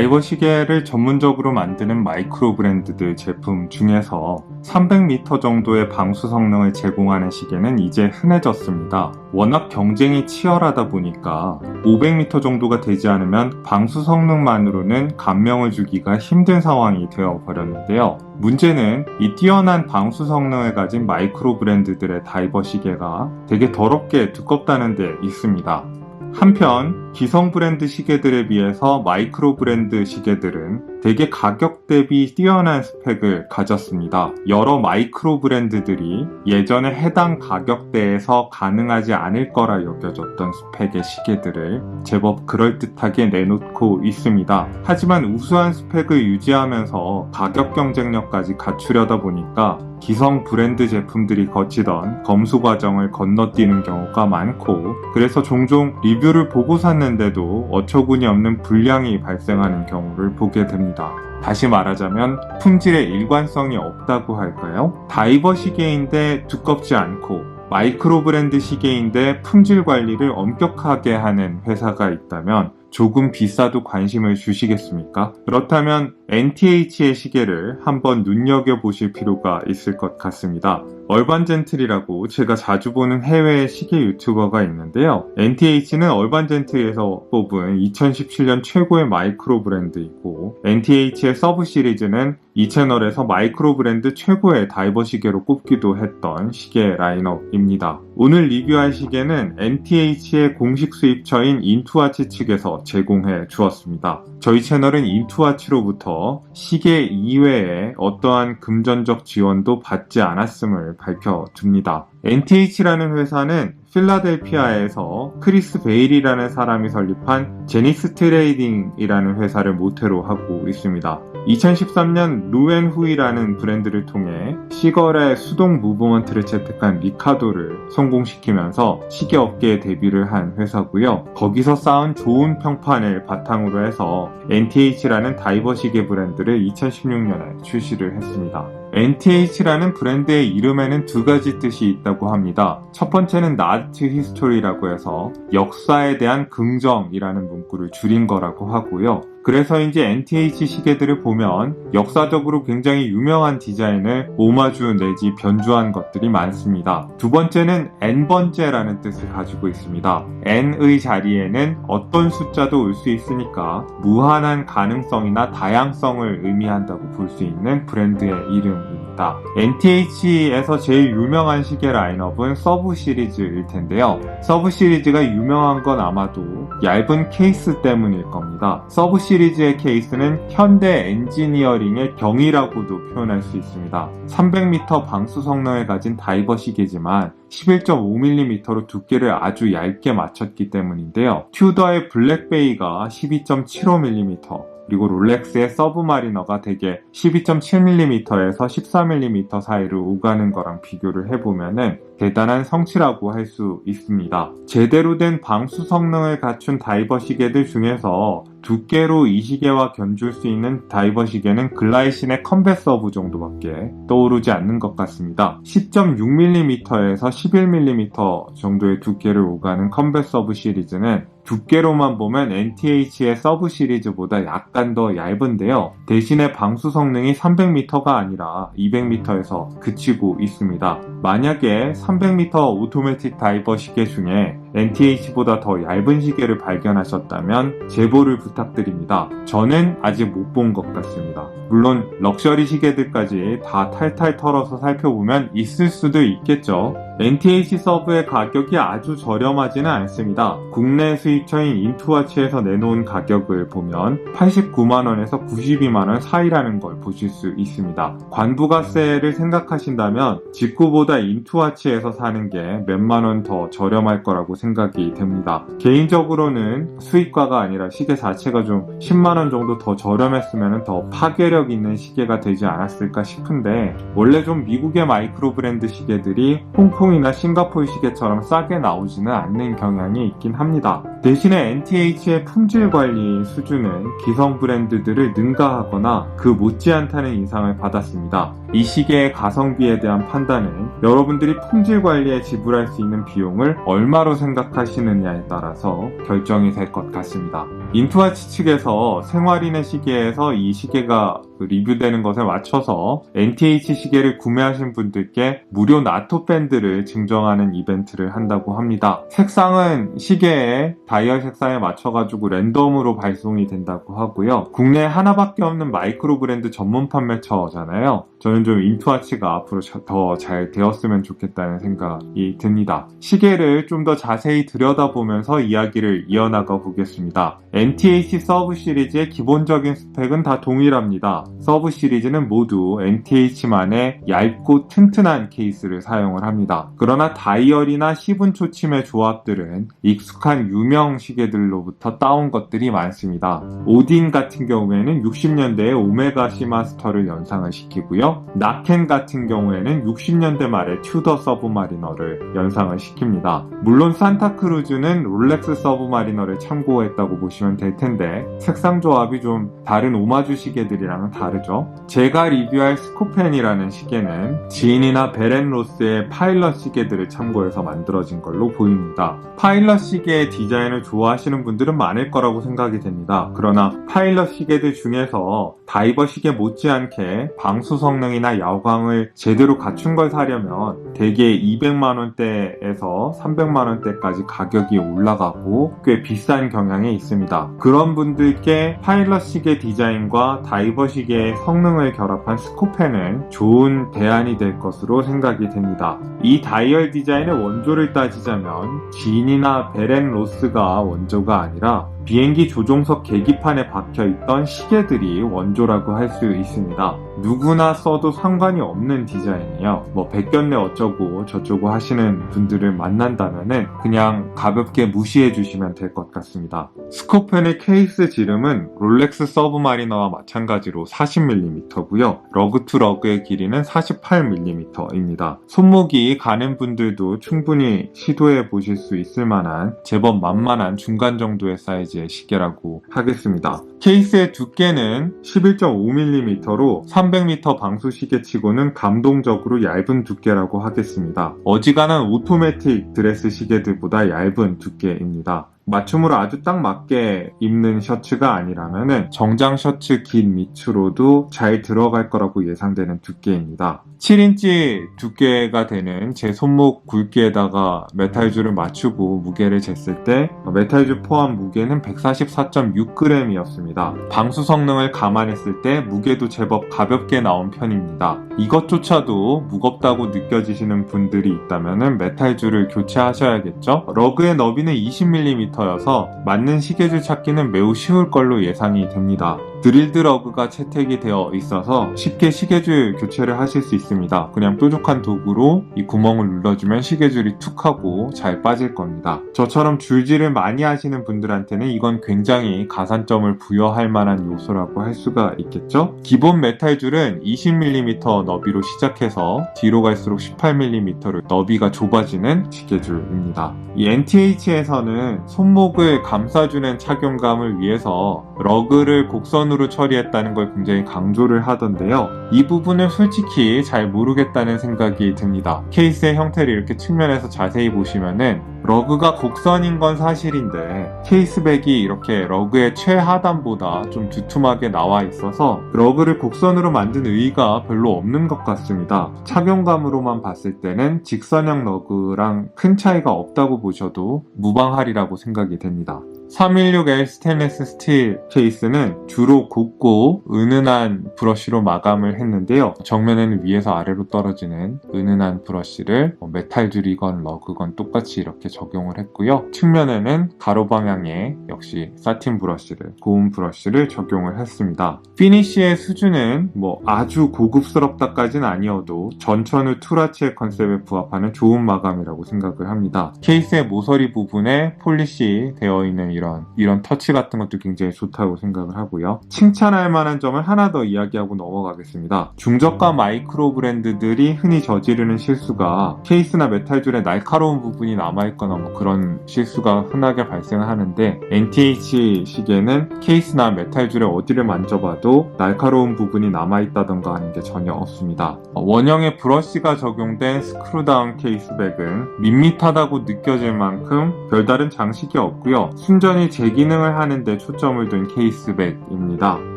다이버 시계를 전문적으로 만드는 마이크로 브랜드들 제품 중에서 300m 정도의 방수 성능을 제공하는 시계는 이제 흔해졌습니다. 워낙 경쟁이 치열하다 보니까 500m 정도가 되지 않으면 방수 성능만으로는 감명을 주기가 힘든 상황이 되어 버렸는데요. 문제는 이 뛰어난 방수 성능을 가진 마이크로 브랜드들의 다이버 시계가 되게 더럽게 두껍다는 데 있습니다. 한편 기성 브랜드 시계들에 비해서 마이크로 브랜드 시계들은 대개 가격 대비 뛰어난 스펙을 가졌습니다. 여러 마이크로 브랜드들이 예전에 해당 가격대에서 가능하지 않을 거라 여겨졌던 스펙의 시계들을 제법 그럴듯하게 내놓고 있습니다. 하지만 우수한 스펙을 유지하면서 가격 경쟁력까지 갖추려다 보니까 기성 브랜드 제품들이 거치던 검수 과정을 건너뛰는 경우가 많고 그래서 종종 리뷰를 보고 샀는데도 어처구니 없는 불량이 발생하는 경우를 보게 됩니다. 다시 말하자면 품질의 일관성이 없다고 할까요? 다이버 시계인데 두껍지 않고 마이크로 브랜드 시계인데 품질 관리를 엄격하게 하는 회사가 있다면 조금 비싸도 관심을 주시겠습니까? 그렇다면 NTH의 시계를 한번 눈여겨보실 필요가 있을 것 같습니다. 얼반 젠틀이라고 제가 자주 보는 해외 시계 유튜버가 있는데요. NTH는 얼반 젠틀에서 뽑은 2017년 최고의 마이크로 브랜드이고 NTH의 서브 시리즈는 이 채널에서 마이크로 브랜드 최고의 다이버 시계로 꼽기도 했던 시계 라인업입니다. 오늘 리뷰할 시계는 NTH의 공식 수입처인 인투아치 측에서 제공해 주었습니다. 저희 채널은 인투아치로부터 시계 이외에 어떠한 금전적 지원도 받지 않았음을 밝혀둡니다. NTH라는 회사는 필라델피아에서 크리스 베일이라는 사람이 설립한 제니스 트레이딩이라는 회사를 모태로 하고 있습니다. 2013년 루앤후이라는 브랜드를 통해 시걸의 수동 무브먼트를 채택한 리카도를 성공시키면서 시계 업계에 데뷔를 한 회사고요. 거기서 쌓은 좋은 평판을 바탕으로 해서 NTH라는 다이버 시계 브랜드를 2016년에 출시를 했습니다. NTH라는 브랜드의 이름에는 두 가지 뜻이 있다고 합니다. 첫 번째는 나트 히스토리라고 해서 역사에 대한 긍정이라는 문구를 줄인 거라고 하고요. 그래서인지 NTH 시계들을 보면 역사적으로 굉장히 유명한 디자인을 오마주 내지 변주한 것들이 많습니다. 두 번째는 N번째라는 뜻을 가지고 있습니다. N의 자리에는 어떤 숫자도 올 수 있으니까 무한한 가능성이나 다양성을 의미한다고 볼 수 있는 브랜드의 이름입니다. NTH에서 제일 유명한 시계 라인업은 서브 시리즈일 텐데요. 서브 시리즈가 유명한 건 아마도 얇은 케이스 때문일 겁니다. 서브 시리즈의 케이스는 현대 엔지니어링의 경이라고도 표현할 수 있습니다. 300m 방수 성능을 가진 다이버 시계지만 11.5mm로 두께를 아주 얇게 맞췄기 때문인데요. 튜더의 블랙베이가 12.75mm, 그리고 롤렉스의 서브마리너가 대개 12.7mm에서 14mm 사이를 오가는 거랑 비교를 해보면은 대단한 성취라고 할 수 있습니다. 제대로 된 방수 성능을 갖춘 다이버 시계들 중에서 두께로 이 시계와 견줄 수 있는 다이버 시계는 글라이신의 컴뱃 서브 정도밖에 떠오르지 않는 것 같습니다. 10.6mm에서 11mm 정도의 두께를 오가는 컴뱃 서브 시리즈는 두께로만 보면 NTH의 서브 시리즈보다 약간 더 얇은데요. 대신에 방수 성능이 300m가 아니라 200m에서 그치고 있습니다. 만약에 300m 오토매틱 다이버 시계 중에 NTH보다 더 얇은 시계를 발견하셨다면 제보를 부탁드립니다. 저는 아직 못 본 것 같습니다. 물론 럭셔리 시계들까지 다 탈탈 털어서 살펴보면 있을 수도 있겠죠. NTH 서브의 가격이 아주 저렴하지는 않습니다. 국내 수입처인 인투와치에서 내놓은 가격을 보면 89만원에서 92만원 사이라는 걸 보실 수 있습니다. 관부가세를 생각하신다면 직구보다 인투와치에서 사는 게 몇만원 더 저렴할 거라고 생각이 됩니다. 개인적으로는 수입과가 아니라 시계 자체가 좀 10만원 정도 더 저렴했으면 더 파괴력 있는 시계가 되지 않았을까 싶은데 원래 좀 미국의 마이크로 브랜드 시계들이 홍콩이나 싱가포르 시계처럼 싸게 나오지는 않는 경향이 있긴 합니다. 대신에 NTH의 품질 관리 수준은 기성 브랜드들을 능가하거나 그 못지않다는 인상을 받았습니다. 이 시계의 가성비에 대한 판단은 여러분들이 품질 관리에 지불할 수 있는 비용을 얼마로 생각하시느냐에 따라서 결정이 될 것 같습니다. 인투아치 측에서 생활인의 시계에서 이 시계가 그 리뷰되는 것에 맞춰서 NTH 시계를 구매하신 분들께 무료 나토 밴드를 증정하는 이벤트를 한다고 합니다. 색상은 시계의 다이얼 색상에 맞춰가지고 랜덤으로 발송이 된다고 하고요. 국내에 하나밖에 없는 마이크로 브랜드 전문 판매처잖아요. 저는 좀 인투아치가 앞으로 더 잘 되었으면 좋겠다는 생각이 듭니다. 시계를 좀 더 자세히 들여다보면서 이야기를 이어나가 보겠습니다. NTH 서브 시리즈의 기본적인 스펙은 다 동일합니다. 서브 시리즈는 모두 NTH만의 얇고 튼튼한 케이스를 사용을 합니다. 그러나 다이얼이나 시분 초침의 조합들은 익숙한 유명 시계들로부터 따온 것들이 많습니다. 오딘 같은 경우에는 60년대에 오메가 시마스터를 연상을 시키고요. 나켄 같은 경우에는 60년대 말에 튜더 서브마리너를 연상을 시킵니다. 물론 산타크루즈는 롤렉스 서브마리너를 참고했다고 보시면 될 텐데 색상 조합이 좀 다른 오마주 시계들이랑은 다르죠. 제가 리뷰할 스코펜이라는 시계는 지인이나 베렌로스의 파일럿 시계들을 참고해서 만들어진 걸로 보입니다. 파일럿 시계의 디자인을 좋아하시는 분들은 많을 거라고 생각이 됩니다. 그러나 파일럿 시계들 중에서 다이버 시계 못지않게 방수 성능이나 야광을 제대로 갖춘 걸 사려면 대개 200만원대에서 300만원대까지 가격이 올라가고 꽤 비싼 경향이 있습니다. 그런 분들께 파일럿 시계 디자인과 다이버 시계 의 성능을 결합한 스코펜은 좋은 대안이 될 것으로 생각이 됩니다. 이 다이얼 디자인의 원조를 따지자면 진이나 베렌 로스가 원조가 아니라 비행기 조종석 계기판에 박혀 있던 시계들이 원조라고 할 수 있습니다. 누구나 써도 상관이 없는 디자인이에요. 뭐 백견내 어쩌고 저쩌고 하시는 분들을 만난다면은 그냥 가볍게 무시해 주시면 될 것 같습니다. 스코펜의 케이스 지름은 롤렉스 서브마리너와 마찬가지로 40mm고요. 러그 투 러그의 길이는 48mm입니다. 손목이 가는 분들도 충분히 시도해 보실 수 있을 만한 제법 만만한 중간 정도의 사이즈 의 시계라고 하겠습니다. 케이스의 두께는 11.5mm로 300m 방수 시계치고는 감동적으로 얇은 두께라고 하겠습니다. 어지간한 오토매틱 드레스 시계들보다 얇은 두께입니다. 맞춤으로 아주 딱 맞게 입는 셔츠가 아니라면 정장 셔츠 긴 밑으로도 잘 들어갈 거라고 예상되는 두께입니다. 7인치 두께가 되는 제 손목 굵기에다가 메탈줄을 맞추고 무게를 쟀을 때 메탈줄 포함 무게는 144.6g이었습니다. 방수 성능을 감안했을 때 무게도 제법 가볍게 나온 편입니다. 이것조차도 무겁다고 느껴지시는 분들이 있다면 메탈줄을 교체하셔야겠죠? 러그의 너비는 20mm 여서 맞는 시계줄 찾기는 매우 쉬울 걸로 예상이 됩니다. 드릴드 러그가 채택이 되어 있어서 쉽게 시계줄 교체를 하실 수 있습니다. 그냥 뾰족한 도구로 이 구멍을 눌러주면 시계줄이 툭 하고 잘 빠질 겁니다. 저처럼 줄질을 많이 하시는 분들한테는 이건 굉장히 가산점을 부여할 만한 요소라고 할 수가 있겠죠? 기본 메탈줄은 20mm 너비로 시작해서 뒤로 갈수록 18mm로 너비가 좁아지는 시계줄입니다. 이 NTH에서는 손목을 감싸주는 착용감을 위해서 러그를 곡선으로 처리했다는 걸 굉장히 강조를 하던데요. 이 부분을 솔직히 잘 모르겠다는 생각이 듭니다. 케이스의 형태를 이렇게 측면에서 자세히 보시면은 러그가 곡선인 건 사실인데 케이스백이 이렇게 러그의 최하단보다 좀 두툼하게 나와 있어서 러그를 곡선으로 만든 의의가 별로 없는 것 같습니다. 착용감으로만 봤을 때는 직선형 러그랑 큰 차이가 없다고 보셔도 무방하리라고 생각이 됩니다. 316L 스테인레스 스틸 케이스는 주로 곱고 은은한 브러쉬로 마감을 했는데요. 정면에는 위에서 아래로 떨어지는 은은한 브러쉬를 뭐 메탈 줄이건 러그건 똑같이 이렇게 적용을 했고요. 측면에는 가로 방향에 역시 사틴 브러쉬를 고운 브러쉬를 적용을 했습니다. 피니쉬의 수준은 뭐 아주 고급스럽다까지는 아니어도 전천후 투라치의 컨셉에 부합하는 좋은 마감이라고 생각을 합니다. 케이스의 모서리 부분에 폴리시 되어 있는 이런 이런 터치 같은 것도 굉장히 좋다고 생각을 하고요. 칭찬할 만한 점을 하나 더 이야기하고 넘어가겠습니다. 중저가 마이크로 브랜드들이 흔히 저지르는 실수가 케이스나 메탈줄에 날카로운 부분이 남아있거 나 있거나 뭐 그런 실수가 흔하게 발생하는데 NTH 시계는 케이스나 메탈 줄에 어디를 만져봐도 날카로운 부분이 남아있다던가 하는 게 전혀 없습니다. 어, 원형의 브러쉬가 적용된 스크루다운 케이스백은 밋밋하다고 느껴질 만큼 별다른 장식이 없고요. 순전히 제 기능을 하는데 초점을 둔 케이스백입니다.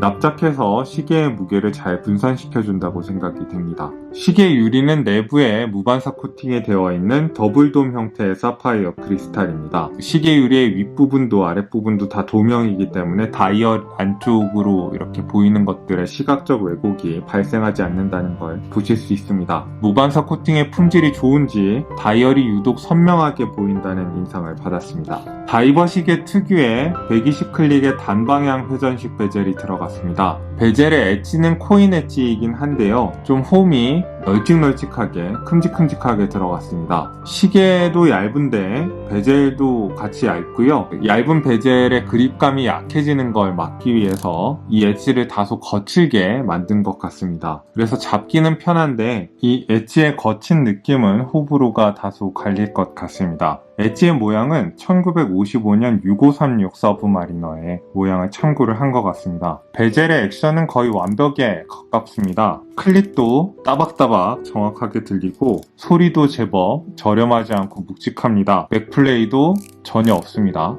납작해서 시계의 무게를 잘 분산시켜준다고 생각이 됩니다. 시계 유리는 내부에 무반사 코팅이 되어 있는 더블돔 형태의 사파이 어 크리스탈입니다. 시계 유리의 윗부분도 아랫부분도 다 도명이기 때문에 다이얼 안쪽으로 이렇게 보이는 것들의 시각적 왜곡이 발생하지 않는다는 걸 보실 수 있습니다. 무반사 코팅의 품질이 좋은지 다이얼이 유독 선명하게 보인다는 인상을 받았습니다. 다이버 시계 특유의 120클릭의 단방향 회전식 베젤이 들어갔습니다. 베젤의 엣지는 코인 엣지이긴 한데요. 좀 홈이 널찍널찍하게 큼직큼직하게 들어갔습니다. 시계도 얇은데 베젤도 같이 얇고요. 얇은 베젤의 그립감이 약해지는 걸 막기 위해서 이 엣지를 다소 거칠게 만든 것 같습니다. 그래서 잡기는 편한데 이 엣지의 거친 느낌은 호불호가 다소 갈릴 것 같습니다. 엣지의 모양은 1955년 6536 서브마리너의 모양을 참고를 한 것 같습니다. 베젤의 액션은 거의 완벽에 가깝습니다. 클릭도 따박따박 정확하게 들리고 소리도 제법 저렴하지 않고 묵직합니다. 백플레이도 전혀 없습니다.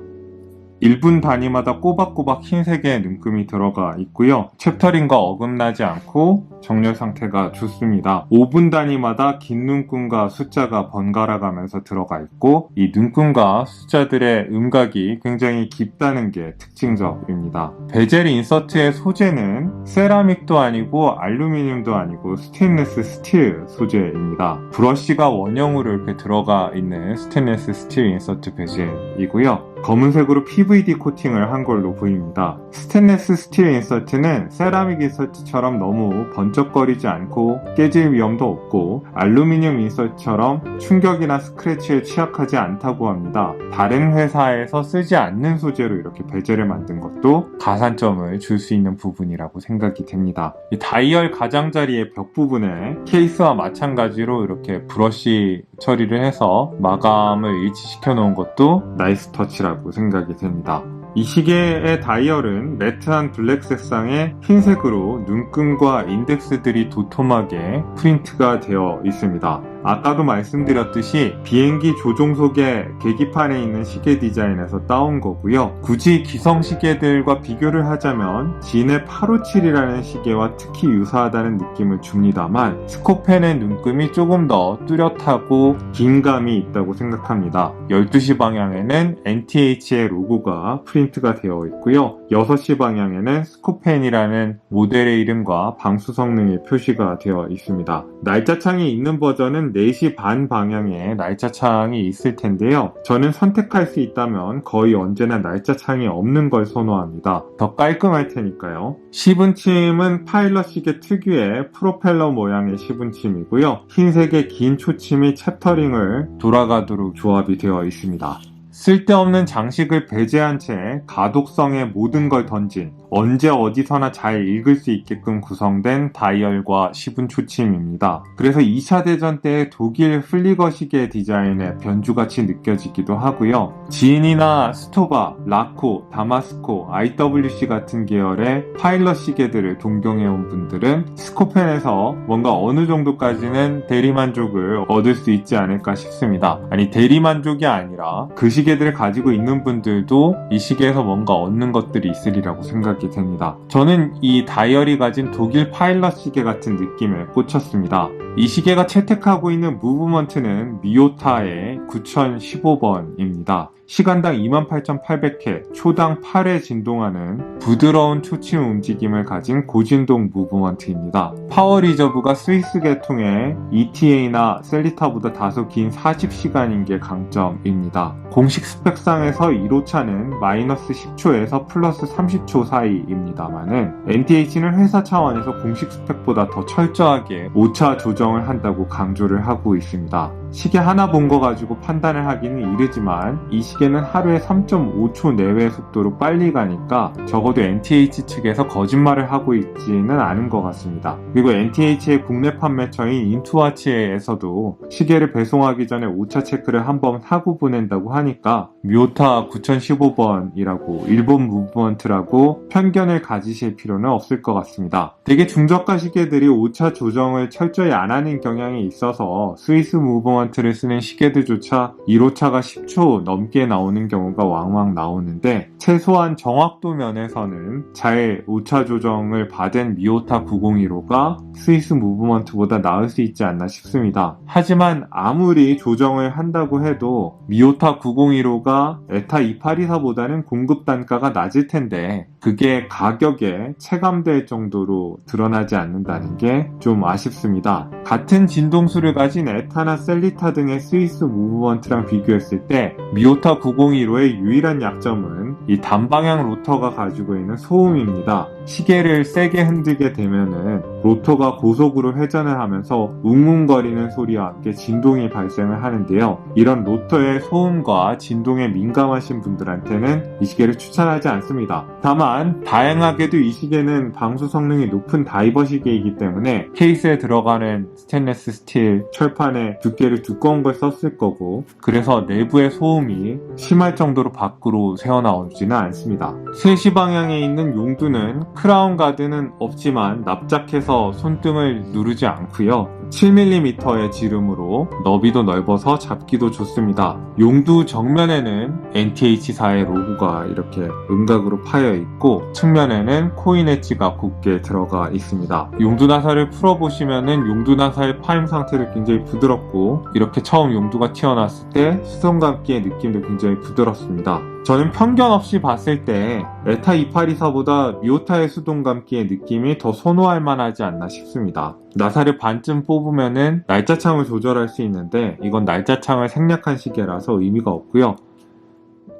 1분 단위마다 꼬박꼬박 흰색의 눈금이 들어가 있고요. 챕터링과 어긋나지 않고 정렬 상태가 좋습니다. 5분 단위마다 긴 눈금과 숫자가 번갈아 가면서 들어가 있고 이 눈금과 숫자들의 음각이 굉장히 깊다는 게 특징적입니다. 베젤 인서트의 소재는 세라믹도 아니고 알루미늄도 아니고 스테인리스 스틸 소재입니다. 브러쉬가 원형으로 이렇게 들어가 있는 스테인리스 스틸 인서트 베젤이고요. 검은색으로 PVD 코팅을 한 걸로 보입니다. 스테인레스 스틸 인서트는 세라믹 인서트처럼 너무 번 쩍거리지 않고 깨질 위험도 없고 알루미늄 인서트처럼 충격이나 스크래치에 취약하지 않다고 합니다. 다른 회사에서 쓰지 않는 소재로 이렇게 베젤을 만든 것도 가산점을 줄 수 있는 부분이라고 생각이 됩니다. 이 다이얼 가장자리의 벽 부분에 케이스와 마찬가지로 이렇게 브러쉬 처리를 해서 마감을 일치시켜 놓은 것도 나이스 터치라고 생각이 됩니다. 이 시계의 다이얼은 매트한 블랙 색상의 흰색으로 눈금과 인덱스들이 도톰하게 프린트가 되어 있습니다. 아까도 말씀드렸듯이 비행기 조종속의 계기판에 있는 시계 디자인에서 따온 거고요. 굳이 기성 시계들과 비교를 하자면 진의 857이라는 시계와 특히 유사하다는 느낌을 줍니다만 스코펜의 눈금이 조금 더 뚜렷하고 긴 감이 있다고 생각합니다. 12시 방향에는 NTH의 로고가 프린트가 되어 있고요. 6시 방향에는 스코펜이라는 모델의 이름과 방수 성능이 표시가 되어 있습니다. 날짜창이 있는 버전은 4시 반 방향에 날짜창이 있을 텐데요. 저는 선택할 수 있다면 거의 언제나 날짜창이 없는 걸 선호합니다. 더 깔끔할 테니까요. 시분침은 파일럿 시계 특유의 프로펠러 모양의 시분침이고요. 흰색의 긴 초침이 챕터링을 돌아가도록 조합이 되어 있습니다. 쓸데없는 장식을 배제한 채 가독성의 모든 걸 던진 언제 어디서나 잘 읽을 수 있게끔 구성된 다이얼과 시분 초침입니다. 그래서 2차 대전 때 독일 플리거 시계 디자인의 변주같이 느껴지기도 하고요. 지인이나 스토바, 라코, 다마스코, IWC 같은 계열의 파일럿 시계들을 동경해온 분들은 스코펜에서 뭔가 어느 정도까지는 대리만족을 얻을 수 있지 않을까 싶습니다. 아니 대리만족이 아니라 그 시계 들을 가지고 있는 분들도 이 시계에서 뭔가 얻는 것들이 있으리라고 생각이 됩니다. 저는 이 다이얼이 가진 독일 파일럿 시계 같은 느낌에 꽂혔습니다. 이 시계가 채택하고 있는 무브먼트는 미오타의 9015번입니다. 시간당 28,800회, 초당 8회 진동하는 부드러운 초침 움직임을 가진 고진동 무브먼트입니다. 파워 리저브가 스위스 계통의 ETA나 셀리타보다 다소 긴 40시간인 게 강점입니다. 공식 스펙상에서 1호차는 마이너스 10초에서 플러스 30초 사이입니다만은 NTH는 회사 차원에서 공식 스펙보다 더 철저하게 오차 조정을 한다고 강조를 하고 있습니다. 시계 하나 본 거 가지고 판단을 하기는 이르지만 이 시계는 하루에 3.5초 내외 속도로 빨리 가니까 적어도 NTH 측에서 거짓말을 하고 있지는 않은 것 같습니다. 그리고 NTH의 국내 판매처인 인투와치에서도 시계를 배송하기 전에 오차 체크를 한번 하고 보낸다고 하니까 뮤오타 9015번이라고 일본 무브먼트라고 편견을 가지실 필요는 없을 것 같습니다. 되게 중저가 시계들이 오차 조정을 철저히 안 하는 경향이 있어서 스위스 무브먼트를 쓰는 시계들조차 1호차가 10초 넘게 나오는 경우가 왕왕 나오는데 최소한 정확도 면에서는 잘 오차 조정을 받은 미오타 9015가 스위스 무브먼트보다 나을 수 있지 않나 싶습니다. 하지만 아무리 조정을 한다고 해도 미오타 9015가 에타 2824보다는 공급 단가가 낮을 텐데 그게 가격에 체감될 정도로 드러나지 않는다는 게 좀 아쉽습니다. 같은 진동수를 가진 에타나 셀리타 등의 스위스 무브먼트랑 비교했을 때 미오타 9015의 유일한 약점은 이 단방향 로터가 가지고 있는 소음입니다. 시계를 세게 흔들게 되면은 로터가 고속으로 회전을 하면서 웅웅거리는 소리와 함께 진동이 발생을 하는데요. 이런 로터의 소음과 진동에 민감하신 분들한테는 이 시계를 추천하지 않습니다. 다만 다행하게도 이 시계는 방수 성능이 높은 다이버 시계이기 때문에 케이스에 들어가는 스테인레스 스틸 철판에 두께를 두꺼운 걸 썼을 거고 그래서 내부의 소음이 심할 정도로 밖으로 새어나오지는 않습니다. 3시 방향에 있는 용두는 크라운 가드는 없지만 납작해서 손등을 누르지 않고요. 7mm의 지름으로 너비도 넓어서 잡기도 좋습니다. 용두 정면에는 NTH4의 로고가 이렇게 음각으로 파여 있고 측면에는 코인 엣지가 곱게 들어가 있습니다. 용두 나사를 풀어보시면은 용두 나사의 파임 상태도 굉장히 부드럽고 이렇게 처음 용두가 튀어나왔을 때 수성 감기의 느낌도 굉장히 부드럽습니다. 저는 편견 없이 봤을 때 에타 2824보다 미오타의 수동 감기의 느낌이 더 선호할 만하지 않나 싶습니다. 나사를 반쯤 뽑으면은 날짜창을 조절할 수 있는데 이건 날짜창을 생략한 시계라서 의미가 없고요.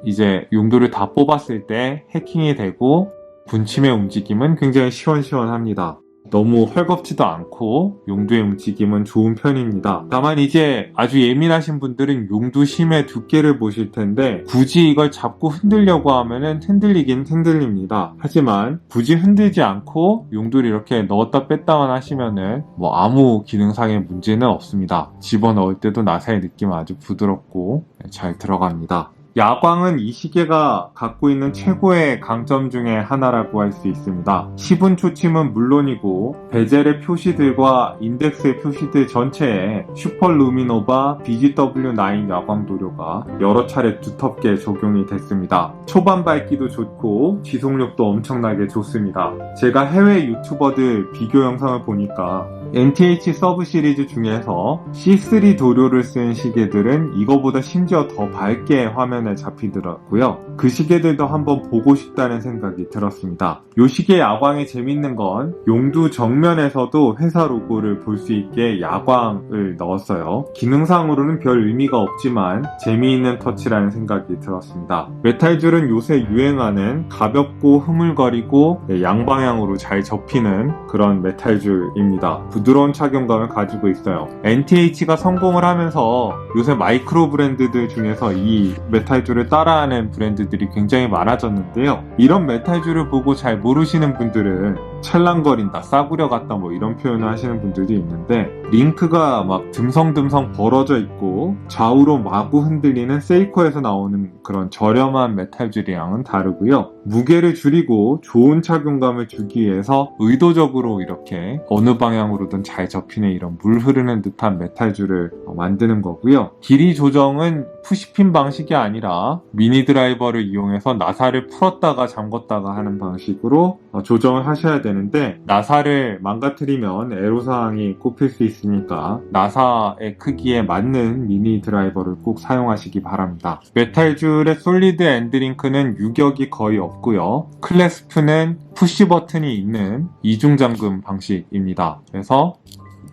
이제 용도를 다 뽑았을 때 해킹이 되고 분침의 움직임은 굉장히 시원시원합니다. 너무 헐겁지도 않고 용두의 움직임은 좋은 편입니다. 다만 이제 아주 예민하신 분들은 용두 심의 두께를 보실 텐데 굳이 이걸 잡고 흔들려고 하면은 흔들리긴 흔들립니다. 하지만 굳이 흔들지 않고 용두를 이렇게 넣었다 뺐다만 하시면은 뭐 아무 기능상의 문제는 없습니다. 집어넣을 때도 나사의 느낌은 아주 부드럽고 잘 들어갑니다. 야광은 이 시계가 갖고 있는 최고의 강점 중에 하나라고 할 수 있습니다. 시분 초침은 물론이고 베젤의 표시들과 인덱스의 표시들 전체에 슈퍼루미노바 BGW9 야광 도료가 여러 차례 두텁게 적용이 됐습니다. 초반 밝기도 좋고 지속력도 엄청나게 좋습니다. 제가 해외 유튜버들 비교 영상을 보니까 NTH 서브 시리즈 중에서 C3 도료를 쓴 시계들은 이거보다 심지어 더 밝게 화면에 잡히더라고요. 그 시계들도 한번 보고 싶다는 생각이 들었습니다. 이 시계 야광이 재밌는 건 용두 정면에서도 회사 로고를 볼 수 있게 야광을 넣었어요. 기능상으로는 별 의미가 없지만 재미있는 터치라는 생각이 들었습니다. 메탈줄은 요새 유행하는 가볍고 흐물거리고 네, 양방향으로 잘 접히는 그런 메탈줄입니다. 부드러운 착용감을 가지고 있어요. NTH가 성공을 하면서 요새 마이크로 브랜드들 중에서 이 메탈줄을 따라하는 브랜드들이 굉장히 많아졌는데요. 이런 메탈줄을 보고 잘 모르시는 분들은 찰랑거린다, 싸구려 같다 뭐 이런 표현을 하시는 분들도 있는데 링크가 막 듬성듬성 벌어져 있고 좌우로 마구 흔들리는 세이코에서 나오는 그런 저렴한 메탈줄이랑은 다르고요. 무게를 줄이고 좋은 착용감을 주기 위해서 의도적으로 이렇게 어느 방향으로든 잘 접히는 이런 물 흐르는 듯한 메탈줄을 만드는 거고요. 길이 조정은 푸시핀 방식이 아니라 미니 드라이버를 이용해서 나사를 풀었다가 잠궜다가 하는 방식으로 어, 조정을 하셔야 되는데 나사를 망가뜨리면 애로사항이 꼽힐 수 있으니까 나사의 크기에 맞는 미니 드라이버를 꼭 사용하시기 바랍니다. 메탈줄의 솔리드 엔드링크는 유격이 거의 없고요. 클래스프는 푸시 버튼이 있는 이중 잠금 방식입니다. 그래서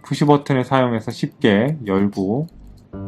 푸시 버튼을 사용해서 쉽게 열고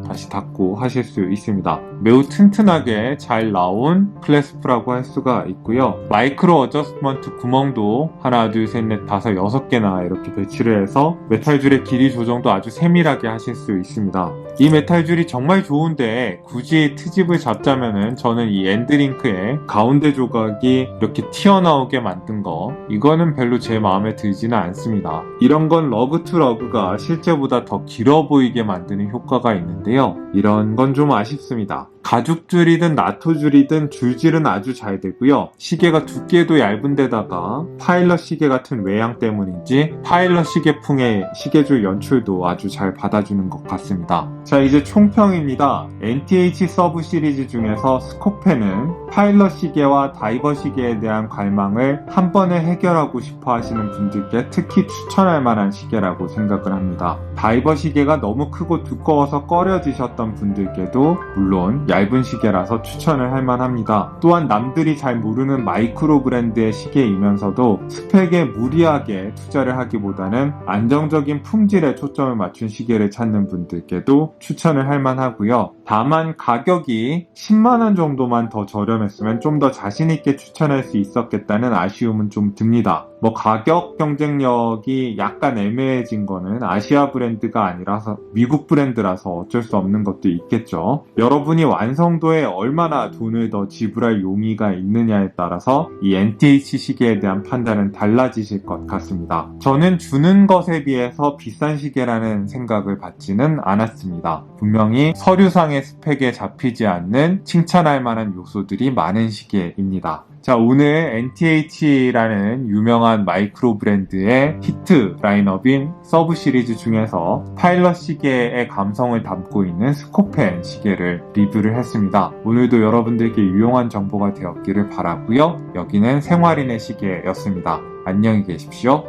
다시 닫고 하실 수 있습니다. 매우 튼튼하게 잘 나온 클래스프라고 할 수가 있고요. 마이크로 어저스먼트 구멍도 하나, 둘, 셋, 넷, 다섯, 여섯 개나 이렇게 배치를 해서 메탈줄의 길이 조정도 아주 세밀하게 하실 수 있습니다. 이 메탈줄이 정말 좋은데 굳이 트집을 잡자면은 저는 이 엔드링크의 가운데 조각이 이렇게 튀어나오게 만든 거 이거는 별로 제 마음에 들지는 않습니다. 이런 건 러그 투 러그가 실제보다 더 길어 보이게 만드는 효과가 있는데 요. 이런 건 좀 아쉽습니다. 가죽줄이든 나토줄이든 줄질은 아주 잘 되고요. 시계가 두께도 얇은 데다가 파일럿 시계 같은 외양 때문인지 파일럿 시계풍의 시계줄 연출도 아주 잘 받아주는 것 같습니다. 자 이제 총평입니다. NTH 서브 시리즈 중에서 스코페는 파일럿 시계와 다이버 시계에 대한 갈망을 한 번에 해결하고 싶어 하시는 분들께 특히 추천할 만한 시계라고 생각을 합니다. 다이버 시계가 너무 크고 두꺼워서 꺼려지셨던 분들께도 물론 얇은 시계라서 추천을 할 만합니다. 또한 남들이 잘 모르는 마이크로 브랜드의 시계이면서도 스펙에 무리하게 투자를 하기보다는 안정적인 품질에 초점을 맞춘 시계를 찾는 분들께도 추천을 할 만하고요. 다만 가격이 10만원 정도만 더 저렴했으면 좀 더 자신있게 추천할 수 있었겠다는 아쉬움은 좀 듭니다. 뭐 가격 경쟁력이 약간 애매해진 거는 아시아 브랜드가 아니라서 미국 브랜드라서 어쩔 수 없는 것도 있겠죠. 여러분이 완성도에 얼마나 돈을 더 지불할 용의가 있느냐에 따라서 이 NTH 시계에 대한 판단은 달라지실 것 같습니다. 저는 주는 것에 비해서 비싼 시계라는 생각을 받지는 않았습니다. 분명히 서류상의 스펙에 잡히지 않는 칭찬할 만한 요소들이 많은 시계입니다. 자, 오늘 NTH라는 유명한 마이크로 브랜드의 히트 라인업인 서브 시리즈 중에서 파일럿 시계의 감성을 담고 있는 스코펜 시계를 리뷰를 했습니다. 오늘도 여러분들께 유용한 정보가 되었기를 바라고요. 여기는 생활인의 시계였습니다. 안녕히 계십시오.